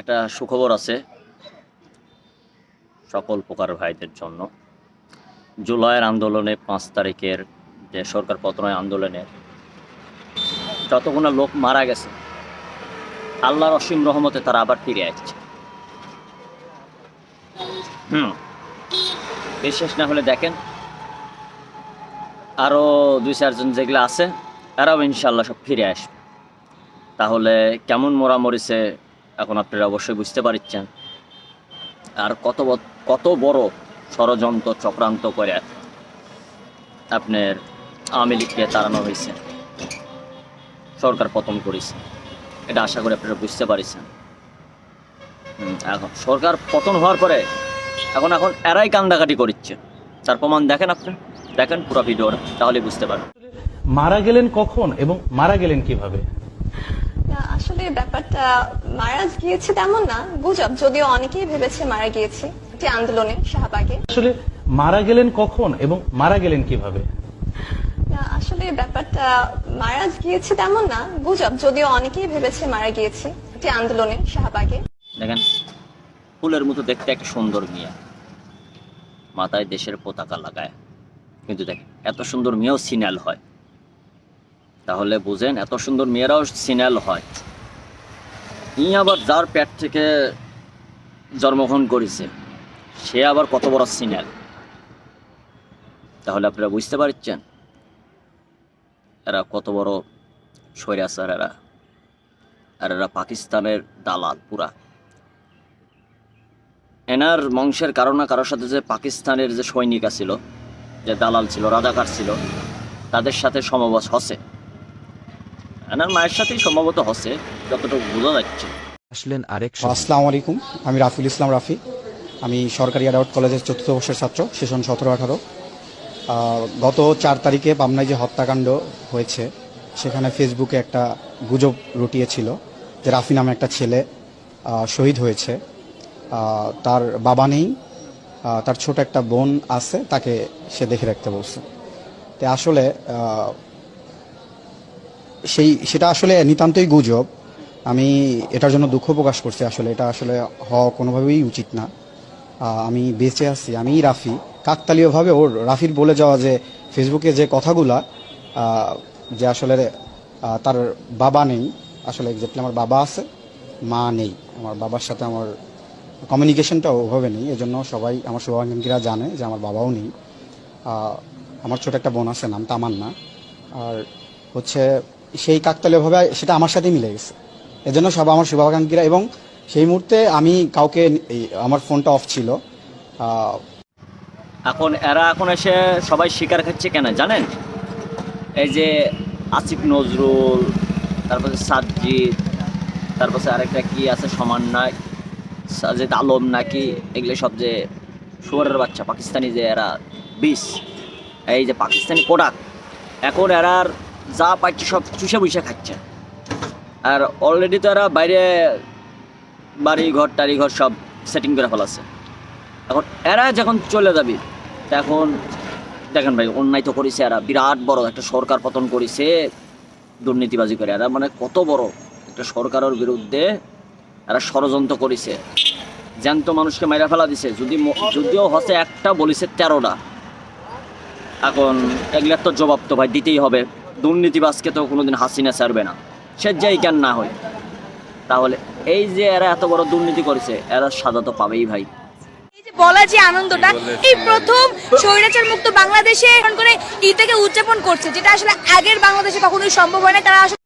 একটা সুখবর আছে। সকল প্রকার ভাইদের জন্য। জুলাইয়ের আন্দোলনে পাঁচ তারিখের যে সরকার পতনের আন্দোলনে যতগুলো লোক মারা গেছে, আল্লাহর অসীম রহমতে তারা আবার ফিরে আসছে। হুম, বিশ্বাস না হলে দেখেন আরও দুই চারজন যেগুলো আছে, এরাও ইনশাল্লাহ সব ফিরে আসবে। তাহলে কেমন মোরা মরিছে এখন আপনারা অবশ্যই বুঝতে পারছেন। আর কত কত বড় ষড়যন্ত্র চক্রান্ত করে আপনার আওয়ামী লীগকে তাড়ানো হয়েছে। সরকার পতন করেছে। এটা আশা করি আপনারা বুঝতে পারছেন। এখন সরকার পতন হওয়ার পরে এখন এখন এরাই কান্দাকাটি করছে। তার প্রমাণ দেখেন আপনি। দেখেন পুরো ভিডিওটা, তাহলে বুঝতে পারবেন। মারা গেলেন কখন এবং মারা গেলেন কীভাবে? না, আসলে ব্যাপারটা মারা গিয়েছে তেমন না। গুজব যদিও অনেকেই ভেবেছে মারা গিয়েছে একটি আন্দোলনে শাহবাগে। আসলে মারা গেলেন কখন এবং মারা গেলেন কীভাবে? না, আসলে ব্যাপারটা মারা গিয়েছে তেমন না। গুজব যদিও অনেকেই ভেবেছে মারা গিয়েছে একটি আন্দোলনে শাহবাগে। দেখেন ফুলের মতো দেখতে একটা সুন্দর মেয়ে। মাথায় দেশের পতাকা লাগায়। কিন্তু দেখেন এত সুন্দর মেয়েও সিনাল হয়। তাহলে বুঝেন, এত সুন্দর মেয়েরাও সিনাল হয়। ই আবার যার প্যাট থেকে জন্মগ্রহণ করেছে, সে আবার কত বড় সিনাল। তাহলে আপনারা বুঝতে পারছেন, এরা কত বড় স্বৈরাচার এরা। আর এরা পাকিস্তানের দালাল পুরা। এনার বংশের কারও কারোর সাথে যে পাকিস্তানের যে সৈনিক ছিল যে দালাল ছিল, রাজাকার ছিল, তাদের সাথে সমবস হসে এনার মায়ের সাথেই সম্ভবত হসে যতটুকু বোঝা যাচ্ছে। আসলেন আরেক। আসসালামু আলাইকুম আমি রাফিল ইসলাম রাফি। আমি সরকারি অ্যাডাউট কলেজের চতুর্থ বর্ষের ছাত্র সেশন সতেরো আঠারো। গত চার তারিখে পাবনায় যে হত্যাকাণ্ড হয়েছে সেখানে ফেসবুকে একটা গুজব রটিয়েছিল যে রাফি নামে একটা ছেলে শহীদ হয়েছে। তার বাবা নেই তার ছোট একটা বোন আছে তাকে সে দেখে রাখতে বলছে। তো আসলে সেই, সেটা আসলে নিতান্তই গুজব। আমি এটার জন্য দুঃখ প্রকাশ করছি আসলে। এটা আসলে হওয়া কোনোভাবেই উচিত না। আমি বেঁচে আছি, আমি রাফি। কাকতালীয়ভাবে ওর, রাফির বলে যাওয়া যে, ফেসবুকে যে কথাগুলা যে আসলে তার বাবা নেই, আসলে এক্স্যাক্টলি আমার বাবা আছে, মা নেই। আমার বাবার সাথে আমার কমিউনিকেশনটা ওভাবে নেই। এজন্য সবাই, আমার শুভাকাঙ্ক্ষীরা জানে যে আমার বাবাও নেই। আমার ছোট একটা বোন আছে, নাম তামান্না। আর হচ্ছে সেই কাকতালীয়ভাবে সেটা আমার সাথে মিলে গেছে। এজন্য সব আমার শুভাকাঙ্ক্ষীরা এবং সেই মুহূর্তে আমি কাউকে আমার ফোনটা অফ ছিল। এখন এরা এখন এসে সবাই শিকার খাচ্ছে কেন জানেন? এই যে আসিফ নজরুল, তারপরে সাজ্জিদ, তারপরে আরেকটা কি আছে সমান সমন্বয় সাজেদ আলম নাকি, এগুলো সব যে শুয়ারের বাচ্চা, পাকিস্তানি যে এরা, বিষ, এই যে পাকিস্তানি প্রোডাক্ট এখন এরার যা পাচ্ছে সব চুষে বুষে খাচ্ছে। আর অলরেডি তো এরা বাইরে বাড়ি ঘর, টাড়ি ঘর সব সেটিং করে ফেলাছে এখন এরা যখন চলে যাবে, তখন দেখেন ভাই, অন্যায় তো করেছে এরা। বিরাট বড় একটা সরকার পতন করেছে, দুর্নীতিবাজি করে। এরা মানে কত বড় একটা সরকারের বিরুদ্ধে এরা ষড়যন্ত্র করেছে। জ্যান্ত মানুষকে মাইরা ফেলা দিছে। যদি যদিও হচ্ছে একটা বলিছে তেরোটা। এখন এগুলার তো জবাব তো ভাই দিতেই হবে। দুর্নীতিবাজকে তো কোনোদিন হাসিনা ছাড়বে না। সে যাই কেন না হয়। তাহলে এই যে এরা এত বড় দুর্নীতি করেছে এরা সাজা তো পাবেই ভাই। বলা যে আনন্দটা এই প্রথম স্বৈরাচার মুক্ত বাংলাদেশে এখন করে ঈদটাকে উদযাপন করছে যেটা আসলে আগের বাংলাদেশে কখনোই সম্ভব হয় না তারা আসলে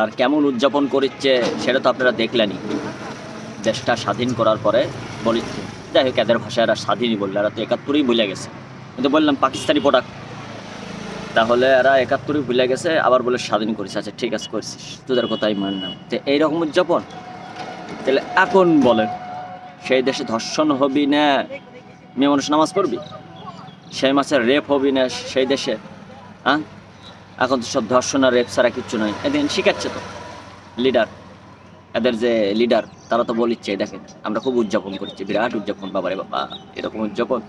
আর কেমন উদযাপন করছে সেটা তো আপনারা দেখলেনই। দেশটা স্বাধীন করার পরে বলিচ্ছে যাই হোক এদের ভাষায় এরা স্বাধীনই বললে এরা তো একাত্তরেই ভুলে গেছে। কিন্তু বললাম পাকিস্তানি প্রোডাক্ট তাহলে এরা একাত্তরই ভুলে গেছে, আবার বলে স্বাধীন করেছে। আচ্ছা ঠিক আছে করছিস তোদের কথাই মানলাম। তো এইরকম উদযাপন? তাহলে এখন বলেন, সেই দেশে ধর্ষণ হবি না, মেয়ে মানুষ নামাজ পড়বি? সেই মাসে রেপ হবি না সেই দেশে হ্যাঁ? এখন তো সব ধর্ষণ আর রেপ ছাড়া কিচ্ছু নয় এদিন শিখাচ্ছে তো লিডার এদের যে লিডার তারা তো বলিচ্ছে দেখেন, আমরা খুব উদযাপন করছি, বিরাট উদযাপন, বাবারে বাবা, এরকম উদযাপন?